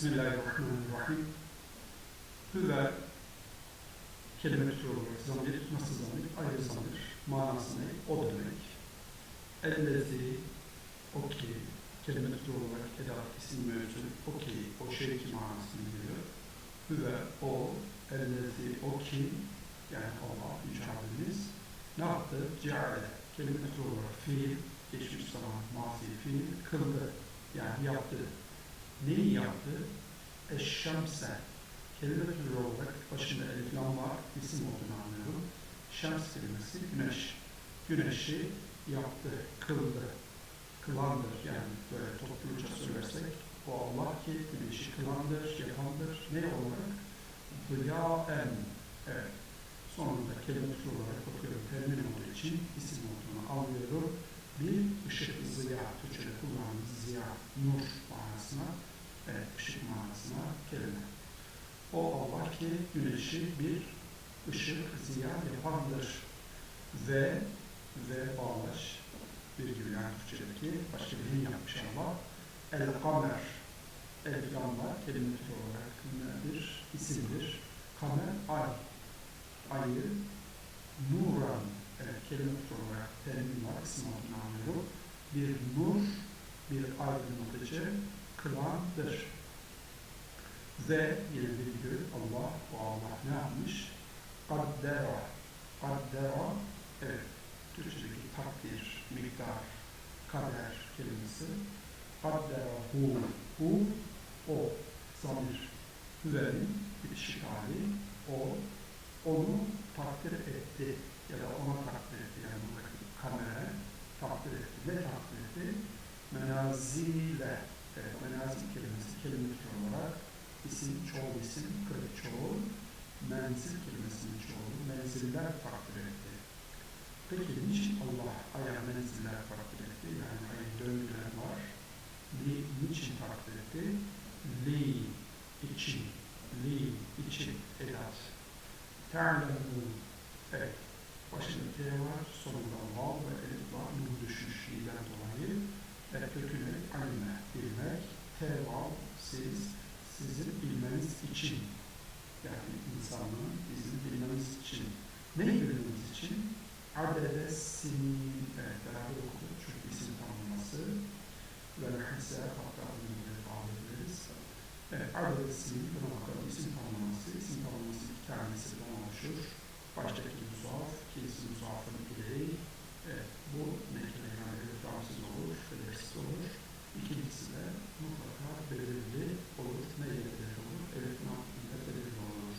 Bismillahirrahmanirrahim. Hüve kelime türü olarak zamir, nasıl zamir, ayrı zamir, manası ne? O demek. Ellezi, o ki, kelime türü olarak edat, isim mevzu, o ki, o şey ki manasını geliyor. Hüve, o, ellezi, o ki, yani Allah, Yüce Rabbimiz, ne yaptı? Ceale, kelime türü olarak fiil, geçmiş zaman, mazi fiil, kıldı, yani yaptı. Neyi yaptı? Eşşemse, kelime türü olarak başında elif lam var, isim olduğunu anlıyorum. Şems kelimesi güneş. Güneşi yaptı, kıldı, kılandır yani böyle topluca söylersek o Allah ki güneşi kılandır, yapandır. Ne olarak? Ziyaen. Evet. Sonunda kelime türü olarak bakıyorum. Termin olduğu için isim olduğunu anlıyorum. Bir ışık ziya, Türkçe'de kullandığımız ziya, nur manasına, evet, ışık manasına kelime. O Allah ki güneşi bir ışık ziya yapandır. Ve ve bağlaç bir gibi yani Türkçedeki başka bir yapmış Allah. El kamer el lamla kelime türü olarak bir isimdir. Kamer ay. Ayı nuran evet, kelime olarak terim var, isim anlıyorum. Bir nur, bir aydınlatıcı kılandır. Ve yine virgül Allah, o Allah ne yapmış? Kaddera. Kaddera, evet, Türkçedeki takdir, miktar, kader kelimesi. Kaddera hu, hu, o, zamir. Hüvenin bitişik hali, o, onu takdir etti ya da ona takdir etti. Yani buradaki kamera takdir etti. Ne takdir etti? Menazile, evet, menazil kelimesi, kelime olarak isim, çoğul isim, kırık çoğul, menzil kelimesinin çoğulu, menziller takdir etti. Peki niçin Allah aya menziller takdir etti? Yani ayın döngüleri var. Li, niçin takdir etti? Li, için, li, için, edat. Ta'lemun, evet, başında T var, sonunda vav ve elif var, nur düşmüş li'den dolayı. Ve kökünü alime, bilmek, T vav, siz, sizin bilmeniz için, yani insanlığın bizim bilmemiz için, neyi bilmemiz için? Adede sinin, evet beraber okuduk çünkü isim tanımlaması ve hisse hatta bunu bağlayabiliriz. Evet, adede sinin, buna bakalım isim tanımlaması, isim tanımlaması iki tanesinden oluşur. Baştaki muzaf, ikinci muzafın ileri, evet, bu nekile yani eliframsız olur, olur. İkincisi de mutlaka belirli olur, ne belirli olur, elifin altında belirli olur.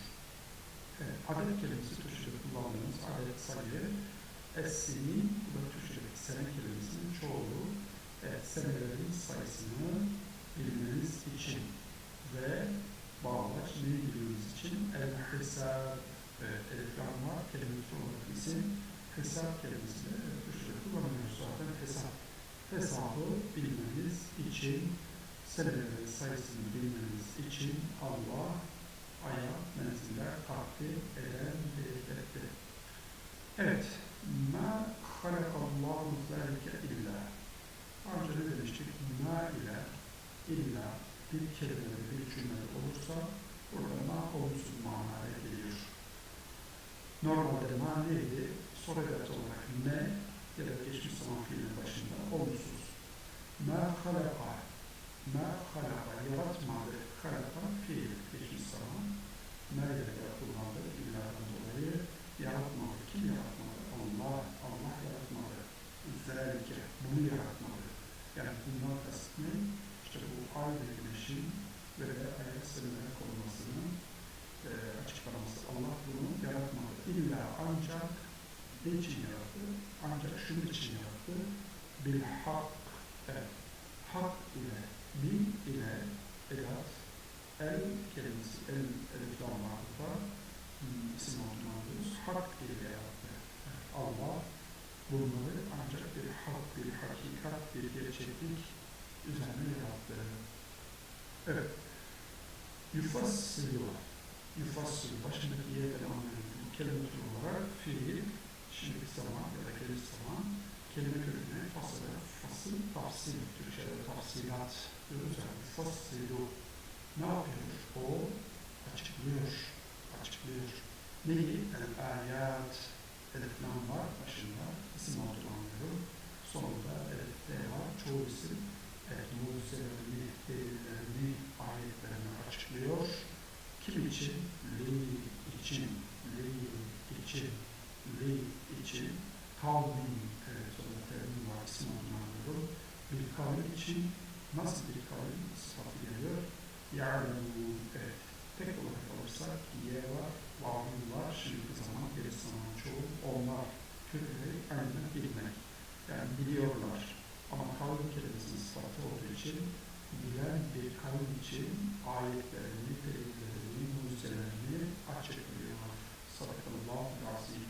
Evet, adet kelimesi Türkçe'de kullandığımız adet sayı, es-sini, bu da Türkçe'deki sene kelimesinin çoğulu, evet, senelerin sayısını bilmeniz için ve bağlaç neyi bilmeniz için el-hesab, evet, elifran var, kelimesi olarak isim, hesap kelimesi de evet, Türkçe'de kullanıyoruz zaten hesap. Hesabı bilmeniz için, senelerin sayısını bilmeniz için Allah aya menziller takdir eden belirletti. Evet, ma halakallahu zâlike illa. Önce ne demiştik? Ma ile illa bir kelime bir cümle olursa burada ma olumsuz manaya geliyor. Normalde ma neydi? Soru olarak ne ya da geçmiş zaman fiilin başında olumsuz. Ma halaka ma halaka yaratmadı. Halaka fiil geçmiş zaman. Nerede kullandı? İlladan dolayı yaratmadı. Kim yaratmadı? Allah. Allah yaratmadı. Zelike. Bunu yaratmadı. Yani bundan kasıt ne? İşte bu ay ve güneşin ve ayak senelere konulmasının e, açıklaması. Allah bunu yaratmadı. İlla ancak ne için yarattı? Şunun için yarattı. Bil hak. Evet. Hak ile, bil ile edat, el kelimesi, el, elif damlarda hmm, isim anlıyoruz. Hak ile. Evet. Allah bunları ancak bir hak, bir hakikat, bir gerçeklik üzerine yarattı. Evet. Yufassilu. Yufassilu. Başındaki anlayalım. Kelime türü olarak fiil, şimdiki zaman ya da gelir zaman kelime köküne fasıla, fasıl, tafsil, Türkçe'de tafsilat diyoruz yani fassilu ne yapıyor? O açıklıyor. Açıklıyor. Neyi? El ayat. Elif lam var başında. İsim algılanıyor. Sonunda elif de var. Çoğu isim evet, mucizelerini, delillerini, ayetlerini açıklıyor. Kim için? Li için. Li için. Li için. Sonunda terim var. İsim algılanıyor. Bir kavim için nasıl bir kavim sıfatı geliyor? Ya'lemu, evet. Tek olarak alırsak ye var, vavun var, şimdi zaman, geri zaman çoğu, onlar kökleri aynen bilmek. Yani biliyorlar. Ama kavim kelimesinin sıfatı olduğu için bilen bir kavim için ayetlerini, delillerini, mucizelerini açıklıyor. Sadakallahu azim.